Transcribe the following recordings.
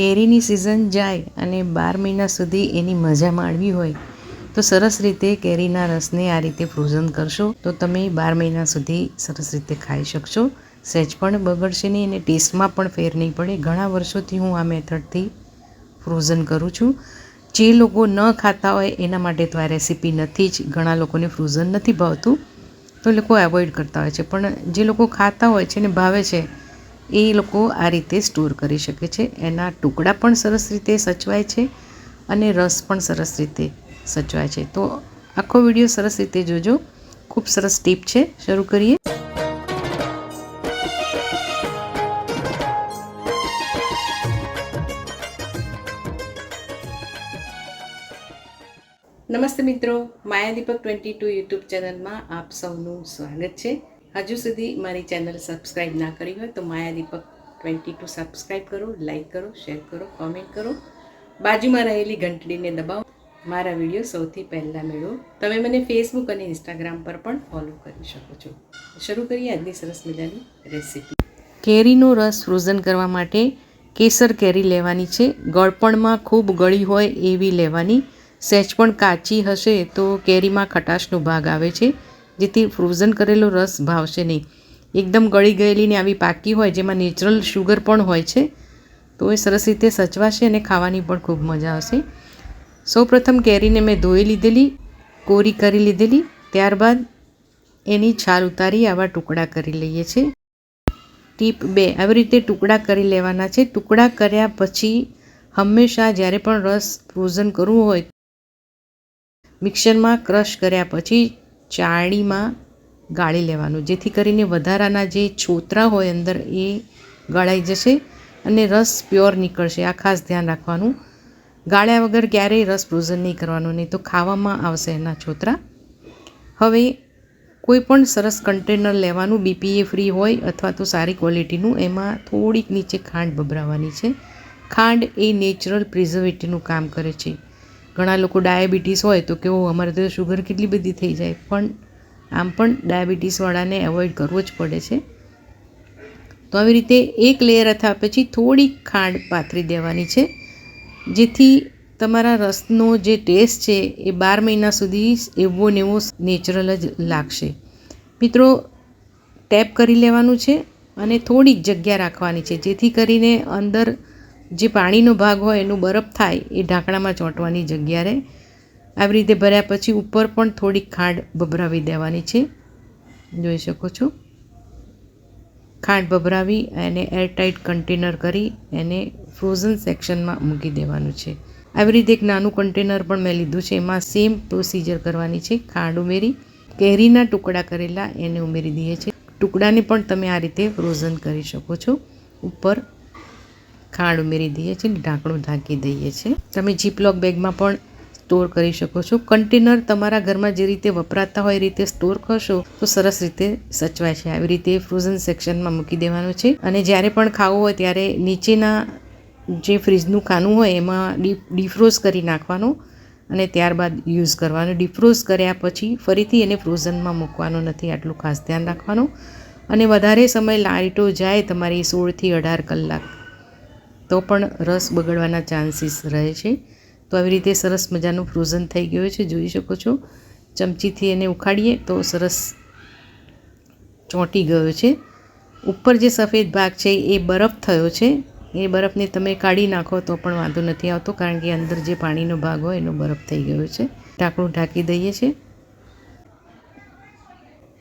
કેરીની સિઝન જાય અને બાર મહિના સુધી એની મજા માણવી હોય, તો સરસ રીતે કેરીના રસને આ રીતે ફ્રોઝન કરશો, તો તમે બાર મહિના સુધી સરસ રીતે ખાઈ શકશો. સહેજ પણ બગડશે નહીં અને ટેસ્ટમાં પણ ફેર નહીં પડે. ઘણા વર્ષોથી હું આ મેથડથી ફ્રોઝન કરું છું. જે લોકો ન ખાતા હોય એના માટે તો આ રેસીપી નથી જ, ઘણા લોકોને ફ્રોઝન નથી ભાવતું, તો લોકો એવોઇડ કરતા હોય છે. પણ જે લોકો ખાતા હોય છે ને ભાવે છે એ લોકો આ રીતે સ્ટોર કરી શકે છે. એના ટુકડા પણ સરસ રીતે સચવાય છે અને રસ પણ સરસ રીતે સચવાય છે. તો આખો વીડિયો સરસ રીતે જોજો. ખૂબ સરસ ટીપ છે. શરૂ કરીએ. નમસ્તે મિત્રો. Maya Deepak twenty two YouTube ચેનલમાં આપ સૌનું સ્વાગત છે. હજુ સુધી મારી ચેનલ સબસ્ક્રાઈબ ના કરી હોય તો Maya Deepak twenty two subscribe કરો લાઇક કરો, શેર કરો, કોમેન્ટ કરો. બાજુમાં રહેલી ઘંટડીને દબાવો. મારા વીડિયો સૌથી પહેલાં મેળવો. તમે મને ફેસબુક અને ઇન્સ્ટાગ્રામ પર પણ ફોલો કરી શકો છો. શરૂ કરીએ આજની સરસ મજાની રેસીપી કેરીનો રસ ફ્રોઝન કરવા માટે કેસર કેરી લેવાની છે. ગળપણમાં ખૂબ ગળી હોય એવી લેવાની. સહેજ પણ કાચી હશે તો કેરીમાં ખટાશનો ભાગ આવે છે. જેથી ફ્રોઝન કરેલો રસ ભાવશે નહીં. એકદમ ગળી ગયેલી ને આવી પાકી હોય, જેમાં નેચરલ શુગર પણ હોય છે, તો એ સરસ રીતે સચવાશે અને ખાવાની પણ ખૂબ મજા આવશે. સૌપ્રથમ કેરીને મેં ધોઈ લીધેલી, કોરી કરી લીધેલી, ત્યારબાદ એની છાલ ઉતારી આવા ટુકડા કરી લઈએ છીએ. ટીપ બે, આવી રીતે ટુકડા કરી લેવાના છે. ટુકડા કર્યા પછી હંમેશા જ્યારે પણ રસ ફ્રોઝન કરવું હોય, મિક્સરમાં ક્રશ કર્યા પછી ચાળણીમાં ગાળી લેવાનું. જેથી કરીને વધારાના જે છોતરા હોય અંદર એ ગળાઈ જશે અને રસ પ્યોર નીકળશે. આ ખાસ ધ્યાન રાખવાનું. ગાળ્યા વગર ક્યારેય રસ ફ્રોઝન નહીં કરવાનો, નહીં તો ખાવામાં આવશે એના છોતરા. હવે કોઈ પણ સરસ કન્ટેનર લેવાનું બીપીએ ફ્રી હોય અથવા તો સારી ક્વોલિટીનું, એમાં થોડીક નીચે ખાંડ ભભરાવાની છે. ખાંડ એ નેચરલ પ્રિઝર્વેટિવનું કામ કરે છે. ઘણા લોકો ડાયાબિટીસ હોય તો કેવું, અમારે તો શુગર કેટલી બધી થઈ જાય. પણ આમ પણ ડાયાબિટીસવાળાને એવોઇડ કરવો જ પડે છે. તો આવી રીતે એક લેયર અથવા પછી થોડીક ખાંડ પાથરી દેવાની છે, જેથી તમારા રસનો જે ટેસ્ટ છે એ બાર મહિના સુધી એવો ને એવો નેચરલ જ લાગશે. મિત્રો ટેપ કરી લેવાનું છે અને થોડીક જગ્યા રાખવાની છે, જેથી કરીને અંદર જે પાણીનો ભાગ હોય એનું બરફ થાય એ ઢાંકણામાં ચોંટવાની જગ્યા રહે. આવી રીતે ભર્યા પછી ઉપર પણ થોડીક ખાંડ ભભરાવી દેવાની છે. જોઈ શકો છો. ખાંડ ભભરાવી એને એરટાઇટ કન્ટેનર કરી એને ફ્રોઝન સેક્શનમાં મૂકી દેવાનું છે. આવી રીતે એક નાનું કન્ટેનર પણ મેં લીધું છે. એમાં સેમ પ્રોસિજર કરવાની છે. ખાંડ ઉમેરી, કેરીના ટુકડા કરેલા એને ઉમેરી દઈએ છીએ. ટુકડાને પણ તમે આ રીતે ફ્રોઝન કરી શકો છો. ઉપર ખાંડ ઉમેરી દઈએ છીએ ઢાંકણું ઢાંકી દઈએ છીએ. તમે જીપલોક બેગમાં પણ સ્ટોર કરી શકો છો. કન્ટેનર તમારા ઘરમાં જે રીતે વપરાતા હોય એ રીતે સ્ટોર કરશો તો સરસ રીતે સચવાય છે. આવી રીતે ફ્રોઝન સેક્શનમાં મૂકી દેવાનું છે. અને જ્યારે પણ ખાવું હોય ત્યારે નીચેના જે ફ્રીજનું ખાનું હોય એમાં ડીપ ડિફ્રોઝ કરી નાખવાનું અને ત્યારબાદ યુઝ કરવાનું. ડિફ્રોઝ કર્યા પછી ફરીથી એને ફ્રોઝનમાં મૂકવાનું નથી. આટલું ખાસ ધ્યાન રાખવાનું. અને વધારે સમય લાઇટો જાય તમારી સોળથી અઢાર કલાક તો પણ રસ બગડવાના ચાન્સીસ રહે છે. તો આવી રીતે સરસ મજાનું ફ્રોઝન થઈ ગયું છે, જોઈ શકો છો. ચમચીથી એને ઉખાડીએ તો સરસ ચોંટી ગયો છે. ઉપર જે સફેદ ભાગ છે, એ બરફ થયો છે. એ બરફને તમે કાઢી નાખો તો પણ વાંધો નથી આવતો, કારણ કે અંદર જે પાણીનો ભાગ હોય એનો બરફ થઈ ગયો છે. ઢાંકણું ઢાંકી દઈએ છીએ.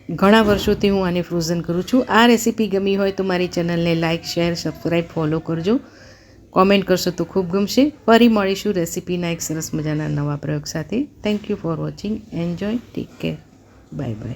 ઘણા વર્ષોથી હું આને ફ્રોઝન કરું છું. આ રેસીપી ગમી હોય તો મારી ચેનલને લાઇક શેર, સબસ્ક્રાઈબ, ફોલો કરજો. કોમેન્ટ કરશો તો ખૂબ ગમશે. ફરી મળીશું રેસીપીના એક સરસ મજાના નવા પ્રયોગ સાથે. Thank you for watching enjoy take care bye bye